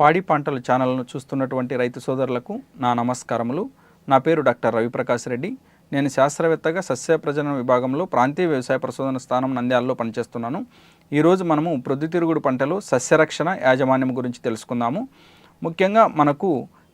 పాడి పంటల ఛానల్ను చూస్తున్నటువంటి రైతు సోదరులకు నా నమస్కారములు. నా పేరు డాక్టర్ రవిప్రకాష్ రెడ్డి. నేను శాస్త్రవేత్తగా సస్య ప్రజన విభాగంలో ప్రాంతీయ వ్యవసాయ పరిశోధన స్థానం నంద్యాలలో పనిచేస్తున్నాను. ఈరోజు మనము ప్రొద్దుతిరుగుడు పంటలో సస్యరక్షణ యాజమాన్యం గురించి తెలుసుకుందాము. ముఖ్యంగా మనకు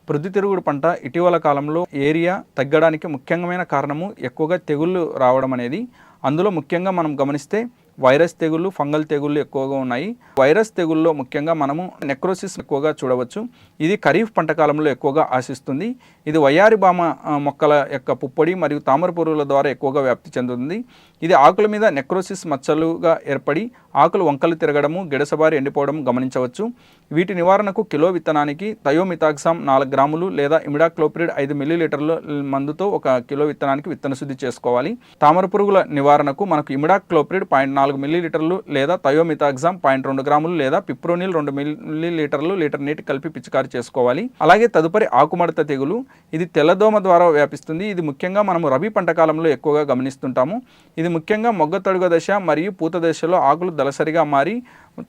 ప్రొద్దుతిరుగుడు పంట ఇటీవల కాలంలో ఏరియా తగ్గడానికి ముఖ్యమైన కారణము ఎక్కువగా తెగుళ్ళు రావడం అనేది అందులో ముఖ్యంగా మనం గమనిస్తే వైరస్ తెగుళ్ళు ఫంగల్ తెగుళ్ళు ఎక్కువగా ఉన్నాయి. వైరస్ తెగుల్లో ముఖ్యంగా మనము నెక్రోసిస్ ఎక్కువగా చూడవచ్చు. ఇది ఖరీఫ్ పంట కాలంలో ఎక్కువగా ఆశిస్తుంది. ఇది వయ్యారి బామ మొక్కల యొక్క పుప్పొడి మరియు తామర పురుగుల ద్వారా ఎక్కువగా వ్యాప్తి చెందుతుంది. ఇది ఆకుల మీద నెక్రోసిస్ మచ్చలుగా ఏర్పడి ఆకులు వంకలు తిరగడము గిడసబారి ఎండిపోవడం గమనించవచ్చు. వీటి నివారణకు కిలో విత్తనానికి థయోమితాక్సామ్ నాలుగు గ్రాములు లేదా ఇమిడాక్లోప్రిడ్ ఐదు మిల్లీలీటర్ల మందుతో ఒక కిలో విత్తనానికి విత్తన శుద్ధి చేసుకోవాలి. తామర పురుగుల నివారణకు మనకు ఇమిడాక్లోప్రిడ్ పాయింట్ నాలుగు మిల్లీలీటర్లు లేదా థయోమితాక్సామ్ పాయింట్ రెండు గ్రాములు లేదా పిప్రోనిల్ రెండు మిల్లీలీటర్లు లీటర్ నీటి కలిపి పిచికారి చేసుకోవాలి. అలాగే తదుపరి ఆకుమడత తెగులు ఇది తెల్లదోమ ద్వారా వ్యాపిస్తుంది. ఇది ముఖ్యంగా మనము రబీ పంట కాలంలో ఎక్కువగా గమనిస్తుంటాము. ఇది ముఖ్యంగా మొగ్గ తడుగ దశ మరియు పూత దశలో ఆకులు దళసరిగా మారి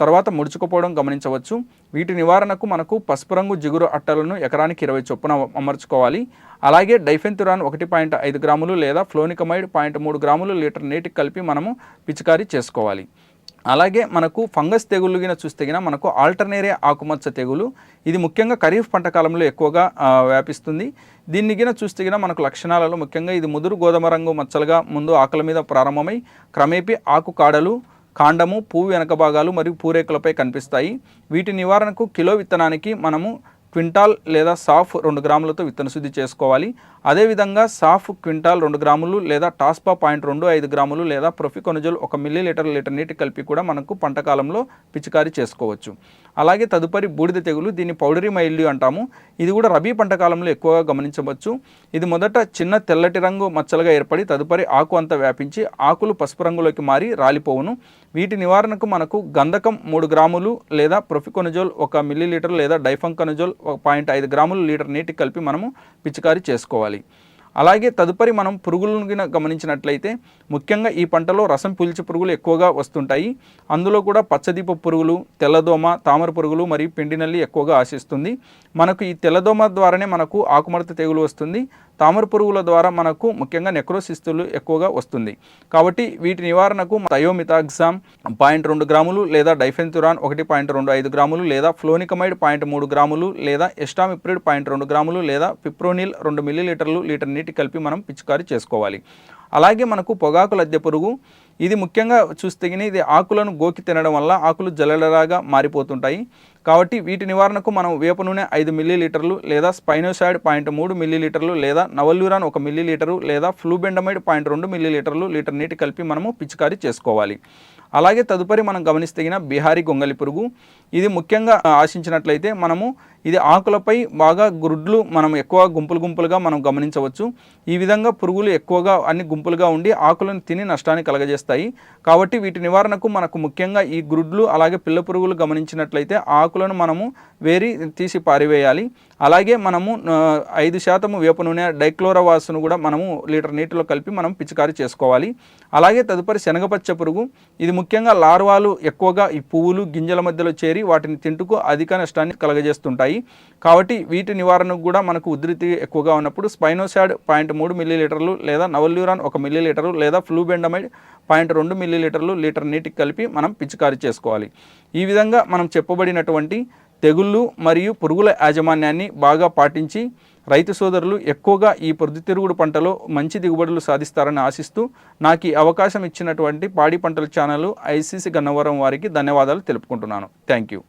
తర్వాత ముడుచుకుపోవడం గమనించవచ్చు. వీటి నివారణకు మనకు పసుపు రంగు జిగురు అట్టలను ఎకరానికి ఇరవై చొప్పున అమర్చుకోవాలి. అలాగే డైఫెన్తురాన్ ఒకటి పాయింట్ ఐదు గ్రాములు లేదా ఫ్లోనికమైడ్ పాయింట్ మూడు గ్రాములు లీటర్ నీటికి కలిపి మనము పిచికారీ చేసుకోవాలి. అలాగే మనకు ఫంగస్ తెగులు గిన మనకు ఆల్టర్నేరియా ఆకుమచ్చ తెగులు. ఇది ముఖ్యంగా ఖరీఫ్ పంట కాలంలో ఎక్కువగా వ్యాపిస్తుంది. దీన్ని గిన మనకు లక్షణాలలో ముఖ్యంగా ఇది ముదురు గోధుమ రంగు మచ్చలుగా ముందు ఆకుల మీద ప్రారంభమై క్రమేపీ ఆకు కాడలు కాండము పువ్వు వెనక భాగాలు మరియు పూరేకులపై కనిపిస్తాయి. వీటి నివారణకు కిలో విత్తనానికి మనము క్వింటాల్ లేదా సాఫ్ రెండు గ్రాములతో విత్తన శుద్ధి చేసుకోవాలి. అదేవిధంగా సాఫ్ క్వింటాల్ రెండు గ్రాములు లేదా టాస్పా పాయింట్ రెండు ఐదు గ్రాములు లేదా ప్రొఫికొనజోల్ ఒక మిల్లీ లీటర్ లీటర్ నీటి కలిపి కూడా మనకు పంట కాలంలో పిచికారీ చేసుకోవచ్చు. అలాగే తదుపరి బూడిద తెగులు దీన్ని పౌడరీ మైల్డ్యూ అంటాము. ఇది కూడా రబీ పంట కాలంలో ఎక్కువగా గమనించవచ్చు. ఇది మొదట చిన్న తెల్లటి రంగు మచ్చలుగా ఏర్పడి తదుపరి ఆకు అంతా వ్యాపించి ఆకులు పసుపు రంగులోకి మారి రాలిపోవును. వీటి నివారణకు మనకు గంధకం మూడు గ్రాములు లేదా ప్రొఫికొనజోల్ ఒక మిల్లీ లీటర్ లేదా డైఫంకనజోల్ ఒక పాయింట్ ఐదు గ్రాములు లీటర్ నీటికి కలిపి మనము పిచికారీ చేసుకోవాలి. ఉండాలి అలాగే తదుపరి మనం పురుగులను గమనించినట్లయితే ముఖ్యంగా ఈ పంటలో రసం పీల్చే పురుగులు ఎక్కువగా వస్తుంటాయి. అందులో కూడా పచ్చదీప పురుగులు తెల్లదోమ తామర పురుగులు మరియు పిండినల్లి ఎక్కువగా ఆశిస్తుంది. మనకు ఈ తెల్లదోమ ద్వారానే మనకు ఆకుమడత తెగులు వస్తుంది. తామర పురుగుల ద్వారా మనకు ముఖ్యంగా నెక్రోసిస్తులు ఎక్కువగా వస్తుంది. కాబట్టి వీటి నివారణకు థయోమితాగ్జామ్ పాయింట్ రెండు గ్రాములు లేదా డైఫెన్తురాన్ ఒకటి పాయింట్ రెండు ఐదు గ్రాములు లేదా ఫ్లోనికమైడ్ పాయింట్ మూడు గ్రాములు లేదా ఎస్టామిప్రిడ్ పాయింట్ రెండు గ్రాములు లేదా పిప్రోనిల్ రెండు మిల్లీలీటర్లు లీటర్ నీటి కలిపి మనం పిచికారీ చేసుకోవాలి. అలాగే మనకు పొగాకు లద్దె పురుగు ఇది ముఖ్యంగా చూస్తే ఇది ఆకులను గోకి తినడం వల్ల ఆకులు జలలలాగా మారిపోతుంటాయి. కాబట్టి వీటి నివారణకు మనం వేప నూనె ఐదు మిల్లీలీటర్లు లేదా స్పైనోసైడ్ పాయింట్ మూడు మిల్లీలీటర్లు లేదా నవల్యూరాన్ ఒక మిల్లీలీటరు లేదా ఫ్లూబెండమైడ్ పాయింట్ రెండు మిల్లీలీటర్లు లీటర్ నీటి కలిపి మనము పిచికారీ చేసుకోవాలి. అలాగే తదుపరి మనం గమనిస్తగిన బీహారీ గొంగలి పురుగు ఇది ముఖ్యంగా ఆశించినట్లయితే మనము ఇది ఆకులపై బాగా గుడ్లు మనం ఎక్కువ గుంపులు గుంపులుగా మనం గమనించవచ్చు. ఈ విధంగా పురుగులు ఎక్కువగా అన్ని గుంపులుగా ఉండి ఆకులను తిని నష్టాన్ని కలగజేస్తాయి. కాబట్టి వీటి నివారణకు మనకు ముఖ్యంగా ఈ గ్రుడ్లు అలాగే పిల్ల పురుగులు గమనించినట్లయితే ఆకులను మనము వేరి తీసి పారివేయాలి. అలాగే మనము ఐదు శాతము వేప నూనె డైక్లోరవాసును కూడా మనము లీటర్ నీటిలో కలిపి మనం పిచికారీ చేసుకోవాలి. అలాగే తదుపరి శనగపచ్చ పురుగు. ఇది ముఖ్యంగా లార్వాలు ఎక్కువగా ఈ పువ్వులు గింజల మధ్యలో చేరి వాటిని తింటుకు అధిక నష్టాన్ని కలగజేస్తుంటాయి. కాబట్టి వీటి నివారణకు కూడా మనకు ఉధృతి ఎక్కువగా ఉన్నప్పుడు స్పైనోసాడ్ పాయింట్ మూడు మిల్లీలీటర్లు లేదా నవల్యూరాన్ ఒక మిల్లీలీటరు లేదా ఫ్లూబెండమైడ్ పాయింట్ రెండు మిల్లీలీటర్లు లీటర్ నీటికి కలిపి మనం పిచికారీ చేసుకోవాలి. ఈ విధంగా మనం చెప్పబడినటువంటి తెగుళ్ళు మరియు పురుగుల యాజమాన్యాన్ని బాగా పాటించి రైతు సోదరులు ఎక్కువగా ఈ పొద్దుతిరుగుడు పంటలో మంచి దిగుబడులు సాధిస్తారని ఆశిస్తూ నాకు ఈ అవకాశం ఇచ్చినటువంటి పాడి పంటల ఛానల్ ఐసీసీ గన్నవరం వారికి ధన్యవాదాలు తెలుపుకుంటున్నాను. Thank you.